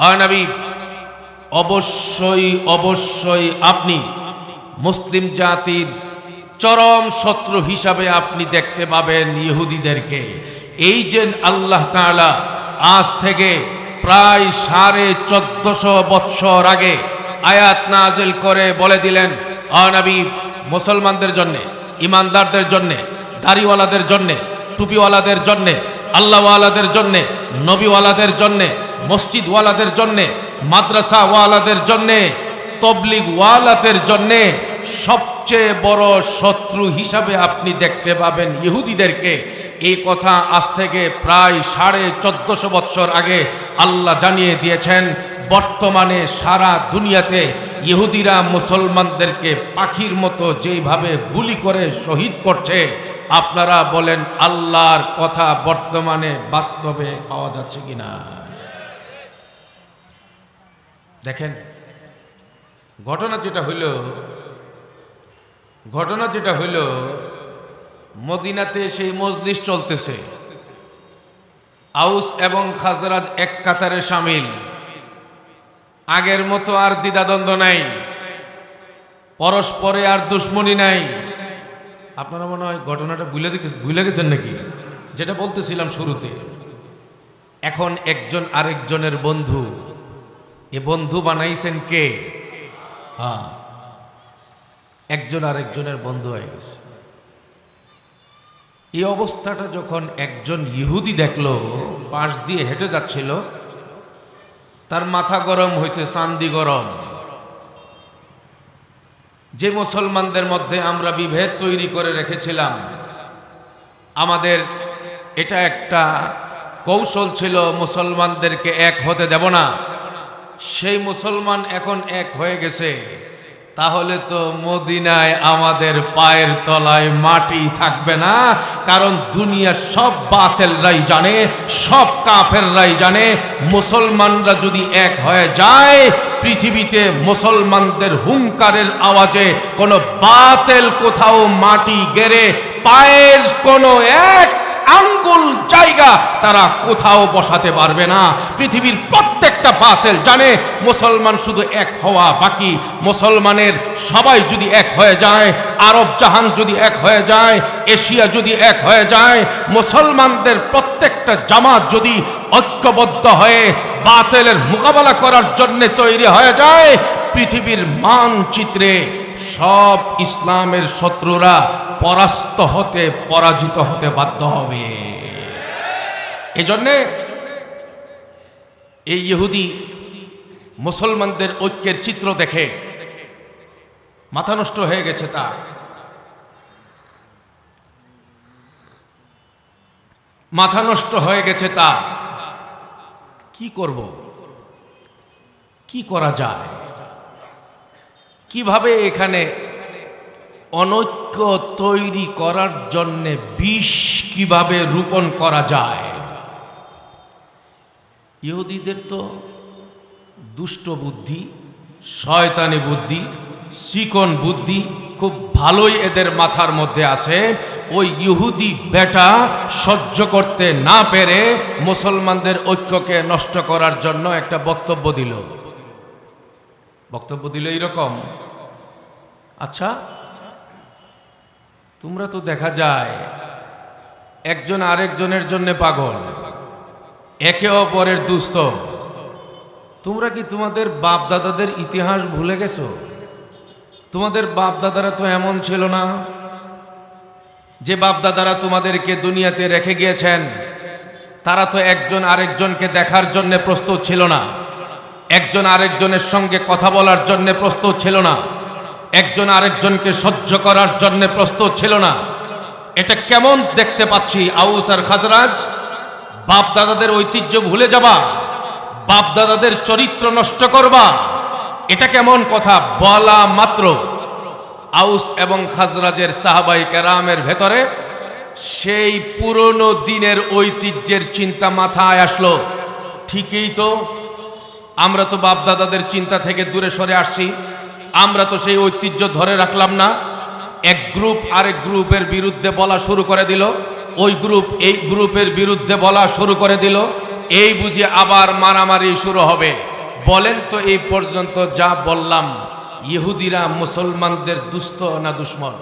নবী অবশ্যই অবশ্যই আপনি মুসলিম জাতির চরম শত্রু হিসাবে আপনি দেখতে পাবেন ইহুদিদেরকে। এই যে আল্লাহ তাআলা আজ থেকে প্রায় সাড়ে চোদ্দশো বৎসর আগে আয়াত নাজিল করে বলে দিলেন অনবী মুসলমানদের জন্যে, ইমানদারদের জন্যে, দাড়িওয়ালাদের জন্যে, টুপিওয়ালাদের জন্যে, আল্লাহওয়ালাদের জন্যে, নবীওয়ালাদের জন্যে মসজিদওয়ালাদের জন্যে, মাদ্রাসাওয়ালাদের জন্যে তবলিগ ওয়ালাদের জন্যে সবচেয়ে বড় শত্রু হিসাবে আপনি দেখতে পাবেন ইহুদিদেরকে। এই কথা আজ থেকে প্রায় সাড়ে চোদ্দশো বৎসর আগে আল্লাহ জানিয়ে দিয়েছেন, বর্তমানে সারা দুনিয়াতে ইহুদিরা মুসলমানদেরকে পাখির মতো যেইভাবে গুলি করে শহীদ করছে, আপনারা বলেন আল্লাহর কথা বর্তমানে বাস্তবে পাওয়া যাচ্ছে কিনা। দেখেন, ঘটনা যেটা হইল, ঘটনা যেটা হইল, মদিনাতে সেই মজলিস চলতেছে। আউস এবং খাজরাজ এক কাতারে সামিল। আগের মতো আর দ্বিধাদ্বন্দ্ব নাই। পরস্পরে আর দুশ্মনী নাই। আপনারা মনে হয় ঘটনাটা ভুলে ভুলে গেছেন নাকি? যেটা বলতেছিলাম শুরুতে। এখন একজন আরেকজনের বন্ধু। এ বন্ধু বানাইছেন কে? হ্যাঁ। একজন আরেকজনের বন্ধু হয়ে গেছে। এই অবস্থাটা যখন একজন ইহুদি দেখল, পাশ দিয়ে হেঁটে যাচ্ছিল, তার মাথা গরম হয়েছে, চান্দি গরম। যে মুসলমানদের মধ্যে আমরা বিভেদ তৈরি করে রেখেছিলাম, আমাদের এটা একটা কৌশল ছিল, মুসলমানদেরকে এক হতে দেব না। সেই মুসলমান এখন এক হয়ে গেছে। তাহলে তো মদিনায় আমাদের পায়ের তলায় মাটি থাকবে না, কারণ দুনিয়ার সব বাতেলরাই জানে, সব কাফেররাই জানে, মুসলমানরা যদি এক হয়ে যায়, পৃথিবীতে মুসলমানদের হুঙ্কারের আওয়াজে কোনো বাতেল কোথাও মাটি গেড়ে পায়ের কোনো এক আঙ্গুল জায়গা তারা কোথাও বসাতে পারবে না। পৃথিবীর প্রত্যেকটা বাতেল জানে মুসলমান শুধু এক হওয়া বাকি। মুসলমানের সবাই যদি এক হয়ে যায়, আরব জাহান যদি এক হয়ে যায়, এশিয়া যদি এক হয়ে যায়, মুসলমানদের প্রত্যেকটা জামাত যদি ঐক্যবদ্ধ হয়ে বাতেলের মোকাবেলা করার জন্য তৈরি হয়ে যায়, পৃথিবীর মানচিত্রে সব ইসলামের শত্রুরা পরাস্ত হতে, পরাজিত হতে বাধ্য হবে। এজন্যে এই ইহুদি মুসলমানদের ঐক্যের চিত্র দেখে মাথা নষ্ট হয়ে গেছে তা। মাথা নষ্ট হয়ে গেছে তা। কি করব? কি করা যায়? কীভাবে এখানে অনৈক্য তৈরি করার জন্যে বিষ কীভাবে রোপণ করা যায়? ইহুদিদের তো দুষ্ট বুদ্ধি, শয়তানি বুদ্ধি, চিকন বুদ্ধি খুব ভালোই এদের মাথার মধ্যে আছে। ওই ইহুদি বেটা সহ্য করতে না পেরে মুসলমানদের ঐক্যকে নষ্ট করার জন্য একটা বক্তব্য দিল। বক্তব্য দিল এইরকম আচ্ছা তোমরা তো দেখা যায়, একজন আরেকজনের জন্য পাগল, একে অপরের দুস্থ। তোমরা কি তোমাদের বাপ দাদাদের ইতিহাস ভুলে গেছো? তোমাদের বাপ দাদারা তো এমন ছিল না, যে বাপ দাদারা তোমাদেরকে দুনিয়াতে রেখে গিয়েছেন, তারা তো একজন আরেকজনকে দেখার জন্য প্রস্তুত ছিল না, একজন আরেকজনের সঙ্গে কথা বলার জন্য প্রস্তুত ছিল না। একজন আরেকজনকে সহ্য করার জন্য প্রস্তুত ছিল না। এটা কেমন দেখতে পাচ্ছি, আউস আর খাজরাজ? বাপ দাদাদের ঐতিহ্য ভুলে যাবা বাপ দাদাদের চরিত্র নষ্ট করবা। এটা কেমন কথা, বলা মাত্র। আউস এবং খাজরাজের সাহাবাই কেরামের ভেতরে সেই পুরনো দিনের ঐতিহ্যের চিন্তা মাথায় আসলো। ঠিকই তো, আমরা তো বাপ দাদাদের চিন্তা থেকে দূরে সরে আসছি। আমরা তো সেই ঐতিহ্য ধরে রাখলাম না। এক গ্রুপ আরেক গ্রুপের বিরুদ্ধে বলা শুরু করে দিল। ওই গ্রুপ এই গ্রুপের বিরুদ্ধে বলা শুরু করে দিল। এই বুঝে আবার মারামারি শুরু হবে। বলেন তো এই পর্যন্ত যা বললাম, ইহুদিরা মুসলমানদের দুস্থ না দুশ্মন?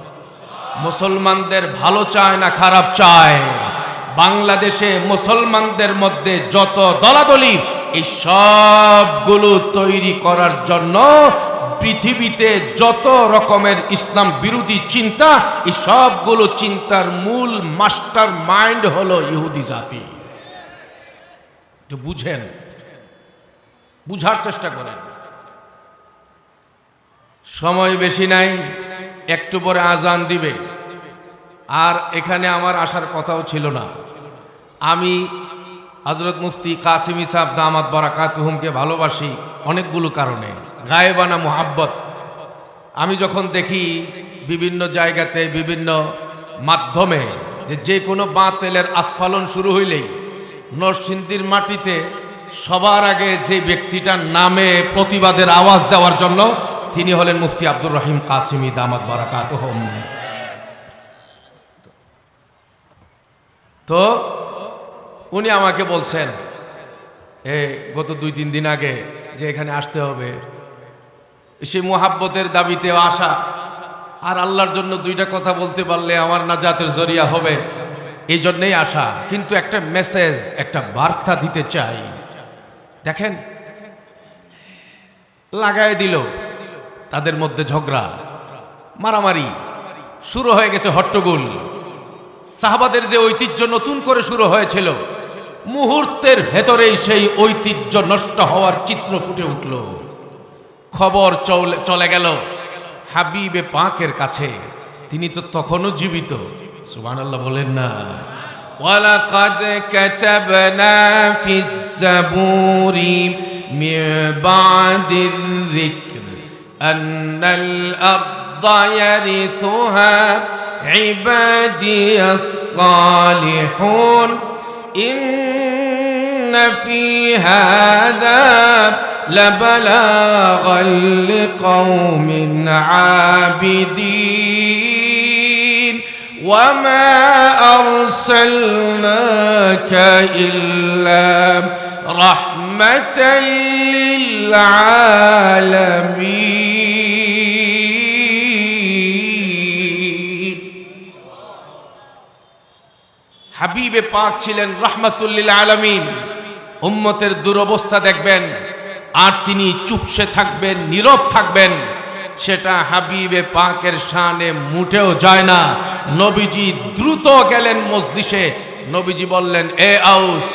মুসলমানদের ভালো চায় না খারাপ চায়? বাংলাদেশে মুসলমানদের মধ্যে যত দলাদলি, এই সবগুলো তৈরি করার জন্য পৃথিবীতে যত রকমের ইসলাম বিরোধী চিন্তা, এই সবগুলো চিন্তার মূল মাস্টার মাইন্ড হলো ইহুদি জাতি। বুঝেন। বুঝার চেষ্টা করেন। সময় বেশি নাই, একটু পরে আজান দিবে। আর এখানে আমার আসার কথাও ছিল না। আমি হজরত মুফতি কাসিম ইসাব দামাত বারাকাতুহুমকে ভালোবাসি অনেকগুলো কারণে। গায়েবানা মোহাব্বত। আমি যখন দেখি বিভিন্ন জায়গাতে, বিভিন্ন মাধ্যমে যে যে কোনো বাঁতেলের আস্ফালন শুরু হইলেই নরসিংদীর মাটিতে সবার আগে যে ব্যক্তিটার নামে প্রতিবাদের আওয়াজ দেওয়ার জন্য তিনি হলেন মুফতি আব্দুর রহিম কাসিমি দামাত বারাকাত তো উনি আমাকে বলছেন, এ, গত দুই, তিন দিন আগে যে এখানে আসতে হবে সেই মোহাব্বতের দাবিতে আসা। আর আল্লাহর জন্য দুইটা কথা বলতে পারলে আমার না নাজাতের জরিয়া হবে। এই জন্যেই আসা। কিন্তু একটা মেসেজ একটা বার্তা দিতে চাই। দেখেন, লাগায় দিল। তাদের মধ্যে ঝগড়া, মারামারি, শুরু হয়ে গেছে হট্টগোল। সাহাবাদের যে ঐতিহ্য নতুন করে শুরু হয়েছিল মুহূর্তের ভেতরেই সেই ঐতিহ্য নষ্ট হওয়ার চিত্র ফুটে উঠল খবর চলে চলে গেল হাবিবে পাকের কাছে তিনি তো তখনও জীবিত সুবান আল্লাহ বলেন না ولقد كتبنا في الزبور من بعد الذكر أن الأرض يرثها عبادي الصالحون إن في هذا لبلاغا لقوم عابدين وما أرسلناك إلا رحمة للعالمين হাবিবে পাক ছিলেন রহমাতুল্লিল আলমিন। উম্মতের দুরবস্থা দেখবেন, আর তিনি চুপসে থাকবেন, নীরব থাকবেন। সেটা হাবিবে পাকের শানে মুটেও যায় না। নবীজি দ্রুত গেলেন মসজিষে নবীজি বললেন, এ আউস,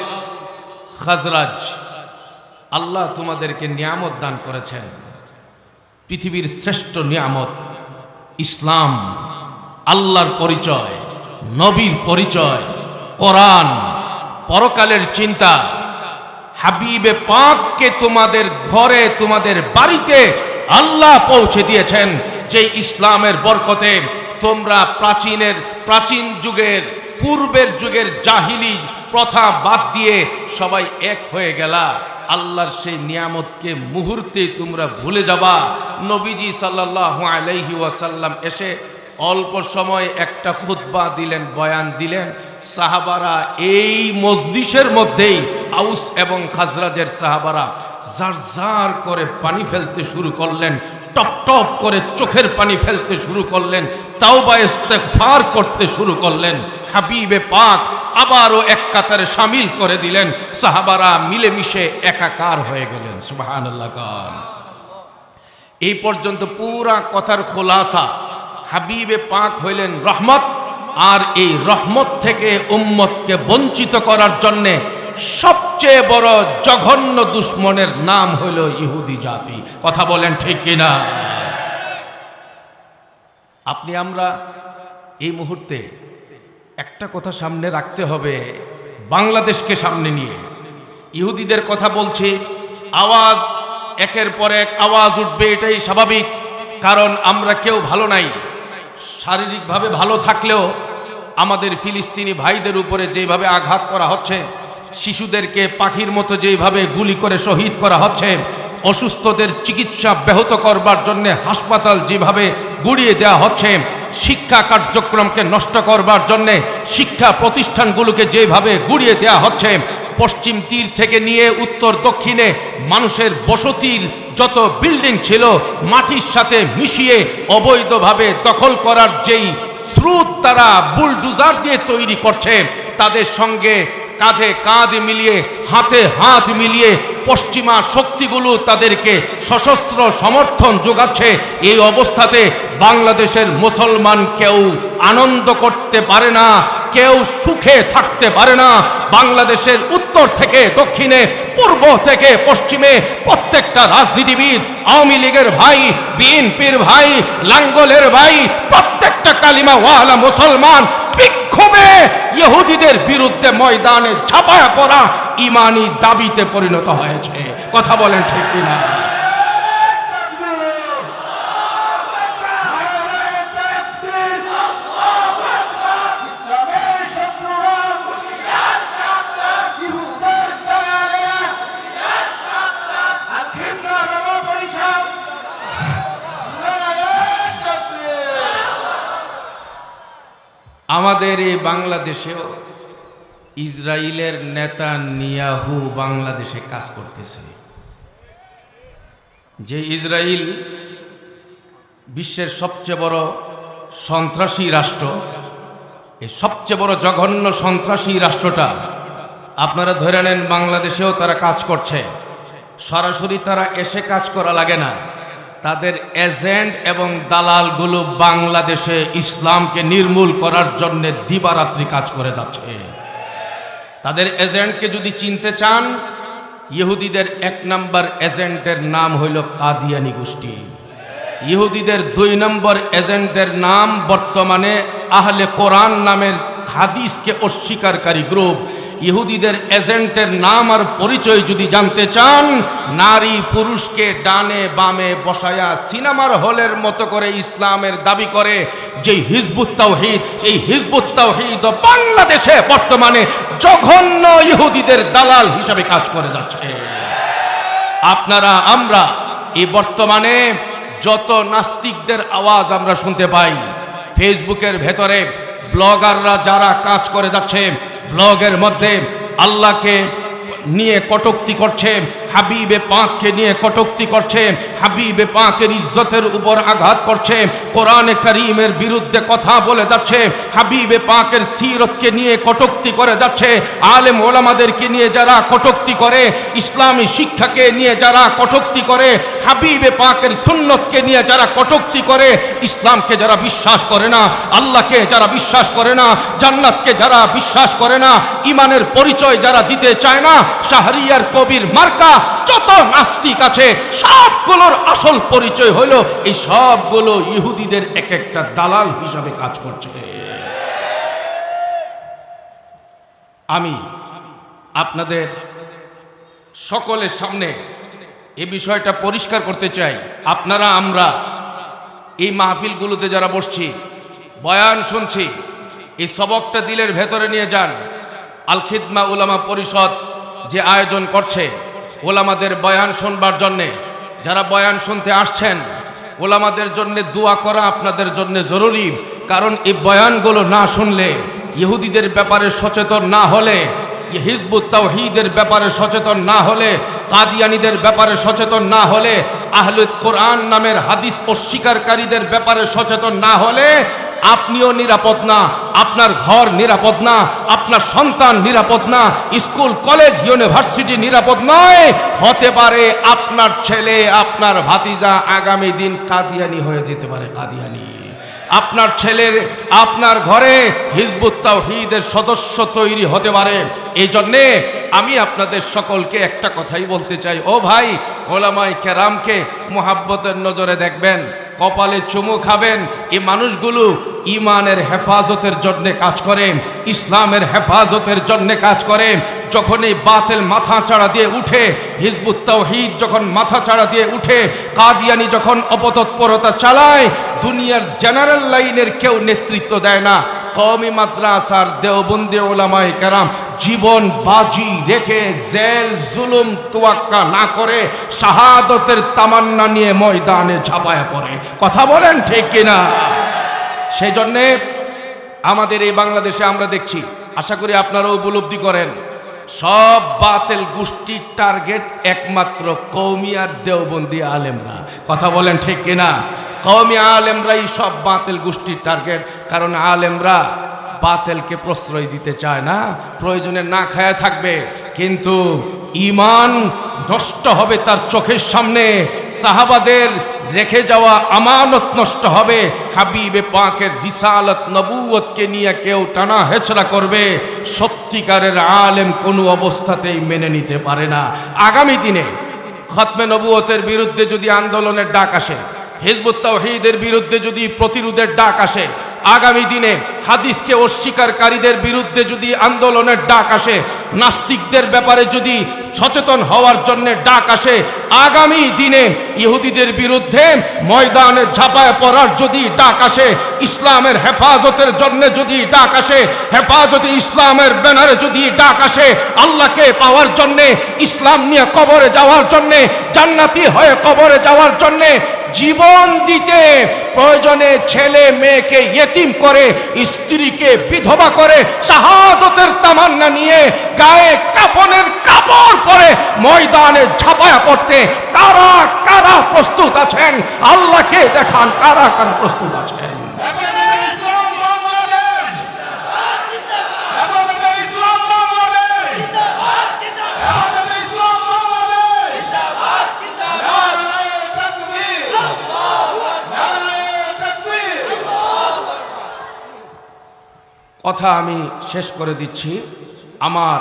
খাজরাজ, আল্লাহ তোমাদেরকে নিয়ামত দান করেছেন। পৃথিবীর শ্রেষ্ঠ নিয়ামত, ইসলাম, আল্লাহর পরিচয়, নবীর পরিচয় কোরআন, পরকালের চিন্তা। হাবিবে পাককে তোমাদের ঘরে, তোমাদের বাড়িতে আল্লাহ পৌঁছে দিয়েছেন যে ইসলামের বরকতে তোমরা প্রাচীনের, প্রাচীন যুগের, পূর্বের যুগের জাহিলি প্রথা বাদ দিয়ে সবাই এক হয়ে গেলা। আল্লাহর সেই নিয়ামতকে মুহূর্তে তোমরা ভুলে যাবা। নবীজি সাল্লাহ আলাইহি ওয়াসাল্লাম এসে অল্প সময় একটা খুতবা দিলেন, বয়ান দিলেন। সাহাবারা এই মসজিষের মধ্যেই আউস এবং খাজরাজের সাহাবারা জার জার করে পানি ফেলতে শুরু করলেন, টপ টপ করে চোখের পানি ফেলতে শুরু করলেন তাও বা ইস্তেকফার করতে শুরু করলেন, হাবিবে পাক আবারও এক কাতারে সামিল করে দিলেন। সাহাবারা মিলেমিশে একাকার হয়ে গেলেন সুবাহান এই পর্যন্ত পুরা কথার খোলাসা হাবিবে পাক হইলেন রহমত, আর এই রহমত থেকে উম্মতকে বঞ্চিত করার জন্যে সবচেয়ে বড় জঘন্য দুশ্মনের নাম হইল ইহুদি জাতি। কথা বলেন ঠিক কিনা? আপনি আমরা এই মুহূর্তে একটা কথা সামনে রাখতে হবে বাংলাদেশকে সামনে নিয়ে। ইহুদিদের কথা বলছি, আওয়াজ একের পর এক আওয়াজ উঠবে, এটাই স্বাভাবিক, কারণ আমরা কেউ ভালো নাই। শারীরিকভাবে ভালো থাকলেও আমাদের ফিলিস্তিনি ভাইদের উপরে যেভাবে আঘাত করা হচ্ছে, শিশুদেরকে পাখির মতো যেভাবে গুলি করে শহীদ করা হচ্ছে, অসুস্থদের চিকিৎসা ব্যাহত করবার জন্য হাসপাতাল যেভাবে গুড়িয়ে দেওয়া হচ্ছে, শিক্ষা কার্যক্রমকে নষ্ট করবার জন্য শিক্ষা প্রতিষ্ঠানগুলোকে যেভাবে গুড়িয়ে দেওয়া হচ্ছে পশ্চিম তীর থেকে নিয়ে উত্তর দক্ষিণে মানুষের বসতির যত বিল্ডিং ছিল, মাটির সাথে মিশিয়ে অবৈধভাবে দখল করার যেই স্রোত তারা বুলডুজার দিয়ে তৈরি করছে, তাদের সঙ্গে কাঁধে কাঁধ মিলিয়ে, হাতে হাত মিলিয়ে পশ্চিমা শক্তিগুলো তাদেরকে সশস্ত্র সমর্থন যোগাচ্ছে, এই অবস্থাতে বাংলাদেশের মুসলমান কেউ আনন্দ করতে পারে না। কেউ সুখে থাকতে পারে না। বাংলাদেশের উত্তর থেকে দক্ষিণে, পূর্ব থেকে পশ্চিমে প্রত্যেকটা রাজনীতিবিদ, আওয়ামী লীগের ভাই, বিএনপির ভাই, লাঙ্গলের ভাই, প্রত্যেকটা কালিমা ওয়ালা মুসলমান বিক্ষোভে ইহুদিদের বিরুদ্ধে ময়দানে ঝাঁপায়া পড়া ইমানি দাবিতে পরিণত হয়েছে। কথা বলেন ঠিক কিনা? আমাদের এই বাংলাদেশেও ইসরায়েলের নেতা নিয়াহু বাংলাদেশে কাজ করতেছে। যে ইসরায়েল বিশ্বের সবচেয়ে বড় সন্ত্রাসী রাষ্ট্র এই সবচেয়ে বড় জঘন্য সন্ত্রাসী রাষ্ট্রটা, আপনারা ধরে নেন বাংলাদেশেও তারা কাজ করছে। সরাসরি তারা এসে কাজ করা লাগে না। তাদের এজেন্ট এবং দালালগুলো বাংলাদেশে ইসলামকে নির্মূল করার জন্য দিবারাত্রি কাজ করে যাচ্ছে। তাদের এজেন্টকে যদি চিনতে চান, ইহুদিদের এক নম্বর এজেন্টের নাম হইল কাদিয়ানি গোষ্ঠী। ইহুদিদের দুই নম্বর এজেন্টের নাম বর্তমানে আহলে কোরআন নামের হাদিসকে অস্বীকারী গ্রুপ। ইহুদিদের এজেন্টের নাম আর পরিচয় যদি জানতে চান, নারী পুরুষকে ডানে বামে বসায়া সিনেমার হলের মতো করে ইসলামের দাবি করে যে হিজবুত এই হিজবুত বাংলাদেশে বর্তমানে জঘন্য ইহুদিদের দালাল হিসাবে কাজ করে যাচ্ছে। আপনারা, আমরা এই বর্তমানে যত নাস্তিকদের আওয়াজ আমরা শুনতে পাই, ফেসবুকের ভেতরে ব্লগাররা যারা কাজ করে যাচ্ছে ব্লগের মধ্যে আল্লাহকে নিয়ে কটুক্তি করছে হাবিবে পাককে নিয়ে কটুক্তি করছে, হাবিবে পাকের ইজ্জতের উপর আঘাত করছে, কোরআনে করিমের বিরুদ্ধে কথা বলে যাচ্ছে, হাবিবে পাকের সিরতকে নিয়ে কটুক্তি করে যাচ্ছে, আলেম ওলামাদেরকে নিয়ে যারা কটুক্তি করে, ইসলামী শিক্ষাকে নিয়ে যারা কটুক্তি করে, হাবিবে পাকের সুন্নতকে নিয়ে যারা কটুক্তি করে, ইসলামকে যারা বিশ্বাস করে না, আল্লাহকে যারা বিশ্বাস করে না, জান্নাতকে যারা বিশ্বাস করে না ইমানের পরিচয় যারা দিতে চায় না, শাহরিয়ার কবির মার্কা যত নাস্তিক আছে, সবগুলোর আসল পরিচয় হলো এই সবগুলো ইহুদিদের এক একটা দালাল হিসাবে কাজ করছে। আমি আপনাদের সকলের সামনে এ বিষয়টা পরিষ্কার করতে চাই। আপনারা, আমরা এই মাহফিলগুলোতে যারা বসছি, বয়ান শুনছি, এই সবকটা দিলের ভেতরে নিয়ে যান। আল খিদমা উলামা পরিষদ যে আয়োজন করছে ওলামাদের বয়ান শুনবার জন্যে, যারা বয়ান শুনতে আসছেন, ওলামাদের জন্য দোয়া করা আপনাদের জন্য জরুরি। কারণ এই বয়ানগুলো না শুনলে, ইহুদিদের ব্যাপারে সচেতন না হলে হিজবুত তাওহীদের ব্যাপারে সচেতন না হলে, কাদিয়ানিদের ব্যাপারে সচেতন না হলে আহলুদ কোরআন নামের হাদিস অস্বীকারীদের ব্যাপারে সচেতন না হলে, আপনিও নিরাপদ না, আপনার ঘর নিরাপদ না, আপনার সন্তান নিরাপদ না, স্কুল, কলেজ, ইউনিভার্সিটি নিরাপদ নয়। হতে পারে আপনার ছেলে, আপনার ভাতিজা আগামী দিন কাদিয়ানি হয়ে যেতে পারে, কাদিয়ানি। আপনার ছেলের, আপনার ঘরে হিজবুত তাওহিদের সদস্য তৈরি হতে পারে। এই জন্যে আমি আপনাদের সকলকে একটা কথাই বলতে চাই। ও ভাই ওলামাই কেরামকে মোহাব্বতের নজরে দেখবেন। কপালে চুমু খাবেন এ মানুষগুলো ইমানের হেফাজতের জন্য কাজ করে, ইসলামের হেফাজতের জন্য কাজ করে। যখন এই বাতেল মাথা চাড়া দিয়ে উঠে, হিজবুত তাওহীদ যখন মাথা চাড়া দিয়ে উঠে, কাদিয়ানি যখন অপতৎপরতা চালায়, দুনিয়ার জেনারেল লাইনের কেউ নেতৃত্ব দেয় না। কওমি মাদ্রাসার দেওবন্দি ওলামায় কেরাম জীবন বাজি রেখে জেল, জুলুম, তোয়াক্কা না করে শাহাদতের তামান্না নিয়ে ময়দানে ঝাঁপায় পড়ে। কথা বলেন ঠিক কিনা? সেই জন্যে আমাদের এই বাংলাদেশে আমরা দেখছি, আশা করি আপনারা উপলব্ধি করেন, সব বাতেল গোষ্ঠীর টার্গেট একমাত্র কৌমিয়ার দেওবন্দি আলেমরা। কথা বলেন ঠিক কিনা? কৌমি আলেমরাই সব বাতেল গোষ্ঠীর টার্গেট, কারণ আলেমরা বাতেলকে প্রশ্রয় দিতে চায় না, প্রয়োজনে না খায়া থাকবে। কিন্তু ইমান নষ্ট হবে তার চোখের সামনে। সাহাবাদের রেখে যাওয়া আমানত নষ্ট হবে। হাবিবে পাকের বিশালত নবুয়তকে নিয়ে কেউ টানা হেচড়া করবে। সত্যিকারের আলেম কোনো অবস্থাতেই মেনে নিতে পারে না। আগামী দিনে খতমে নবুয়তের বিরুদ্ধে যদি আন্দোলনের ডাক আসে, হিজবুত তাওহীদের বিরুদ্ধে যদি প্রতিরোধের ডাক আসে, আগামী দিনে হাদিসকে অস্বীকারীদের বিরুদ্ধে যদি আন্দোলনের ডাক আসে, নাস্তিকদের ব্যাপারে যদি সচেতন হওয়ার জন্য ডাক আসে। আগামী দিনে ইহুদিদের বিরুদ্ধে ময়দানে ঝাঁপায় পড়ার যদি ডাক আসে, ইসলামের হেফাজতের জন্য যদি ডাক আসে, হেফাজতে ইসলামের ব্যানারে যদি ডাক আসে, আল্লাহকে পাওয়ার জন্যে, ইসলাম নিয়ে কবরে যাওয়ার জন্যে, জান্নাতি হয়ে কবরে যাওয়ার জন্যে জীবন দিতে প্রয়োজনে ছেলে মেয়েকে ইয়েতিম করে, স্ত্রীকে বিধবা করে, শাহাদতের তামান্না নিয়ে গায়ে কাফনের কাপড় পরে ময়দানে ঝাঁপায়া পড়তে কারা কারা প্রস্তুত আছেন? আল্লাহকে দেখান কারা কারা প্রস্তুত আছেন। কথা আমি শেষ করে দিচ্ছি। আমার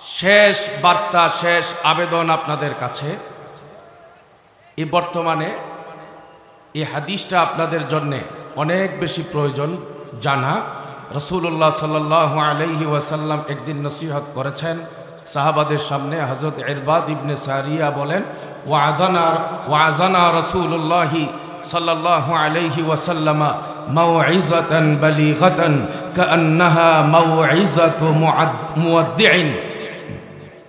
শেষ বার্তা, শেষ আবেদন আপনাদের কাছে। এই বর্তমানে এই হাদিসটা আপনাদের জন্যে অনেক বেশি প্রয়োজন জানা। রসুল্লাহ সাল্লাহ আলহি ওয়াসাল্লাম একদিন নসিহত করেছেন, সাহাবাদের সামনে হজরত এরবাদ ইবনে সারিয়া বলেন ওয়াদানার ওয়াজানা রসুল্লাহি সাল্লাহ আলহি ওয়াসাল্লামা মৌঈজাতন বলিগতন কান্নাহা মৌঈজাত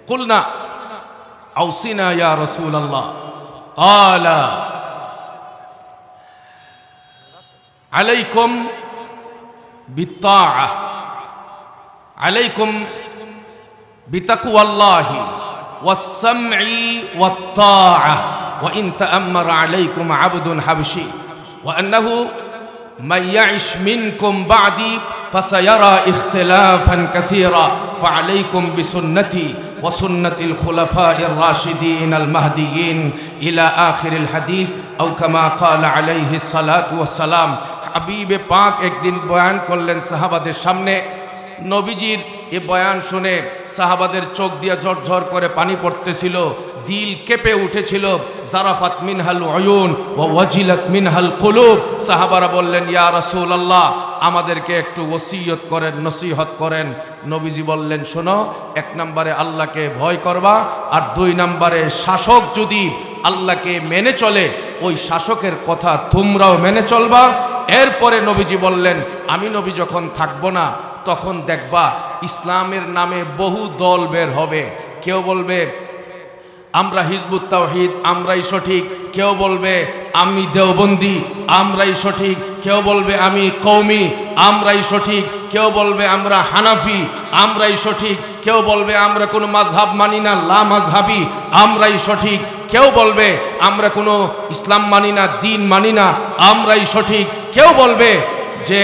قلنا أوصنا يا رسول الله. قال عليكم بالطاعة عليكم بتقوى الله والسمع والطاعة وإن تأمر عليكم عبد حبشي وأنه من يعش منكم بعدي فسيرى اختلافا كثيرا فعليكم بسنتي وسنة الخلفاء الراشدين المهديين إلى آخر الحديث أو كما قال عليه الصلاة والسلام حبيب پاک ایک دن بیان کرلن صحابہ دے سامنے নবীজির এ বয়ান শুনে সাহাবাদের চোখ দিয়ে ঝরঝর করে পানি পড়তেছিল, দিল কেঁপে উঠেছিল, জারাফাত মিনহাল অয়ুন ও ওয়াজিলাত মিনহাল কুলুব। সাহাবারা বললেন, ইয়া রাসূল আল্লাহ আমাদেরকে একটু ওসিয়ত করেন, নসিহত করেন। নবীজি বললেন, শোনো, এক নম্বরে আল্লাহকে ভয় করবা, আর দুই নম্বরে শাসক যদি আল্লাহকে মেনে চলে ওই শাসকের কথা তোমরাও মেনে চলবা। এরপরে নবীজি বললেন, আমি নবী যখন থাকব না, তখন দেখবা ইসলামের নামে বহু দল বের হবে। কেউ বলবে, আমরা হিজবুত তাওহিদ, আমরাই সঠিক। কেউ বলবে, আমি দেওবন্দি, আমরাই সঠিক। কেউ বলবে, আমি কৌমি আমরাই সঠিক। কেউ বলবে, আমরা হানাফি, আমরাই সঠিক। কেউ বলবে, আমরা কোনো মাঝহাব মানি না। লা মাঝহাবি আমরাই সঠিক। কেউ বলবে, আমরা কোনো ইসলাম মানি না, দিন মানি না, আমরাই সঠিক। কেউ বলবে যে,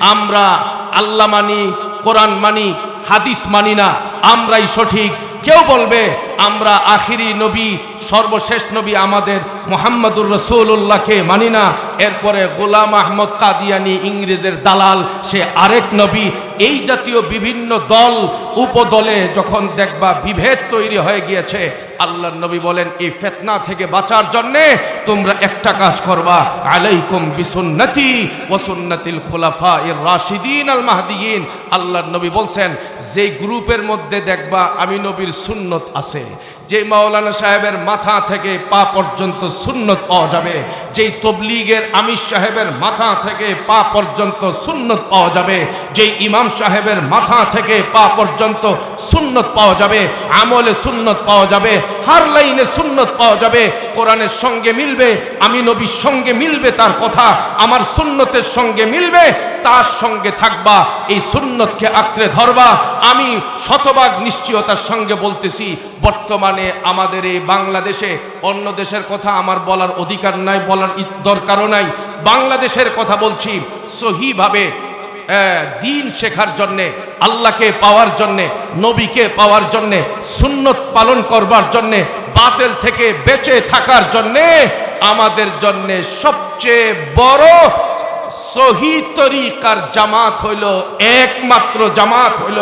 আমরা আল্লাহ মানি, কোরআন মানি, হাদিস মানি না, আমরাই সঠিক। কেউ বলবে আমরা আখিরি নবী, সর্বশেষ নবী আমাদের মোহাম্মদুর রসুল্লাহকে মানি না। এরপরে গোলাম আহমদ কাদিয়ানি ইংরেজের দালাল, সে আরেক নবী। এই জাতীয় বিভিন্ন দল, উপদলে যখন দেখবা বিভেদ তৈরি হয়ে গিয়েছে আল্লাহ নবী বলেন, এই ফেতনা থেকে বাঁচার জন্যে তোমরা একটা কাজ করবা। আলাইকুম বিসুন্নতি ওয়াসুন্নাতিল খুলাফা এর রাশিদিন আল মাহদিয়িন। আল্লাহ নবী বলছেন, যেই গ্রুপের মধ্যে দেখবা আমি নবীর সুন্নত আছে যে মাওলানা সাহেবের মাথা থেকে পা পর্যন্ত সুন্নত পাওয়া যাবে, যেই তবলিগের আমির সাহেবের মাথা থেকে পা পর্যন্ত সুন্নত পাওয়া যাবে, যেই ইমাম সাহেবের মাথা থেকে পা পর্যন্ত সুন্নত পাওয়া যাবে, আমলে সুন্নত পাওয়া যাবে, হার লাইনে সুন্নত পাওয়া যাবে, কোরআনের সঙ্গে মিলবে, আমি নবীর সঙ্গে মিলবে তার কথা, আমার সুন্নতের সঙ্গে মিলবে, তার সঙ্গে থাকবা, এই সুন্নতকে আঁকড়ে ধরবা, আমি শতভাগ নিশ্চয়তার সঙ্গে বলতেছি বর্তমানে আমাদের এই বাংলাদেশে অন্য দেশের কথা আমার বলার অধিকার নাই, বলার দরকারও নাই। বাংলাদেশের কথা বলছি সহিভাবে দিন শেখার জন্যে, আল্লাহকে পাওয়ার জন্যে, নবীকে পাওয়ার জন্যে, সুন্নত পালন করবার জন্যে, বাতেল থেকে বেঁচে থাকার জন্যে আমাদের জন্যে সবচেয়ে বড় সহি তরিকার জামাত হইল, একমাত্র জামাত হইল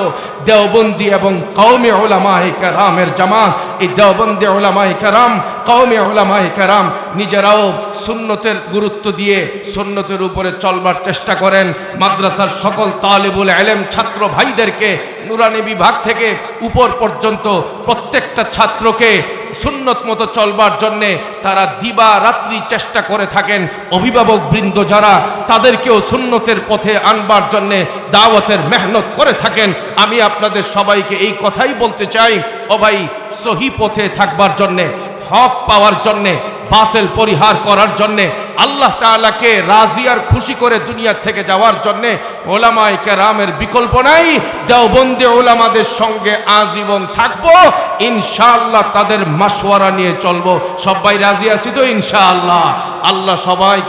দেওবন্দি এবং কৌমে ওলামাই কারামের জামাত। এই দেওবন্দি ওলামাই কারাম কৌমে ওলামাই কারাম নিজেরাও সুন্নতের গুরুত্ব দিয়ে সুন্নতের উপরে চলবার চেষ্টা করেন। মাদ্রাসার সকল তালেবুল আলেম ছাত্র ভাইদেরকে, নুরানি বিভাগ থেকে উপর পর্যন্ত প্রত্যেকটা ছাত্রকে সুন্নত মতো চলবার জন্যে তারা দিবা রাত্রি চেষ্টা করে থাকেন। অভিভাবক বৃন্দ যারা, তাদেরকেও সুন্নতের পথে আনবার জন্যে দাওয়াতের মেহনত করে থাকেন। আমি আপনাদের সবাইকে এই কথাই বলতে চাই, ও ভাই, সহি পথে থাকবার জন্যে, হক পাওয়ার জন্যে, বাতেল পরিহার করার জন্যে আল্লাহ তালাকে রাজি আর খুশি করে দুনিয়ার থেকে যাওয়ার জন্যে ওলামায় কেরামের বিকল্প নাই। দেওবন্দে ওলামাদের সঙ্গে আজীবন থাকব। ইনশাআল্লাহ তাদের মাসোয়ারা নিয়ে চলবো। সবাই রাজি আছি তো ইনশাআল্লাহ। আল্লাহ সবাইকে